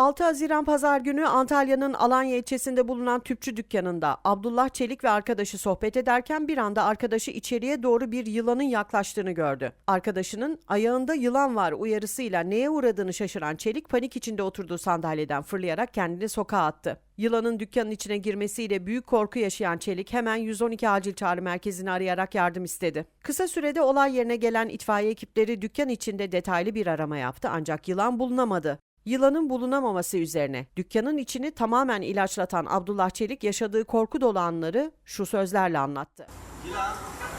6 Haziran Pazar günü Antalya'nın Alanya ilçesinde bulunan tüpçü dükkanında Abdullah Çelik ve arkadaşı sohbet ederken bir anda arkadaşı içeriye doğru bir yılanın yaklaştığını gördü. Arkadaşının ayağında yılan var uyarısıyla neye uğradığını şaşıran Çelik panik içinde oturduğu sandalyeden fırlayarak kendini sokağa attı. Yılanın dükkanın içine girmesiyle büyük korku yaşayan Çelik hemen 112 acil çağrı merkezini arayarak yardım istedi. Kısa sürede olay yerine gelen itfaiye ekipleri dükkan içinde detaylı bir arama yaptı ancak yılan bulunamadı. Yılanın bulunamaması üzerine dükkanın içini tamamen ilaçlatan Abdullah Çelik yaşadığı korku dolu anları şu sözlerle anlattı. Yılan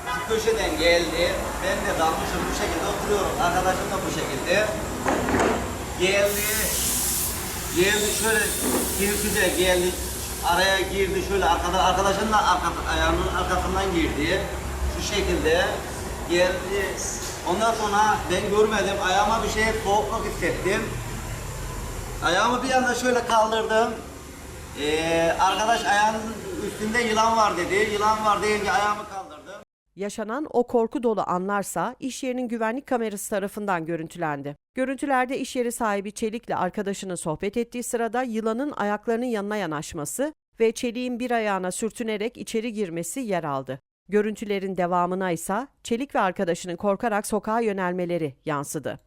şu köşeden geldi. Ben de dalmışım bu şekilde oturuyorum. Arkadaşım da bu şekilde. Geldi. Geldi şöyle kirpice geldi. Araya girdi şöyle arkada arkadaşın da arka, ayağının arkasından girdi. Şu şekilde geldi. Ondan sonra ben görmedim. Ayağıma bir şey soğukluk hissettim. Ayağımı bir anda şöyle kaldırdım. Ee, arkadaş ayağının üstünde yılan var dedi. Yılan var deyince ayağımı kaldırdım. Yaşanan o korku dolu anlarsa iş yerinin güvenlik kamerası tarafından görüntülendi. Görüntülerde iş yeri sahibi Çelik'le arkadaşının sohbet ettiği sırada yılanın ayaklarının yanına yanaşması ve Çelik'in bir ayağına sürtünerek içeri girmesi yer aldı. Görüntülerin devamına ise Çelik ve arkadaşının korkarak sokağa yönelmeleri yansıdı.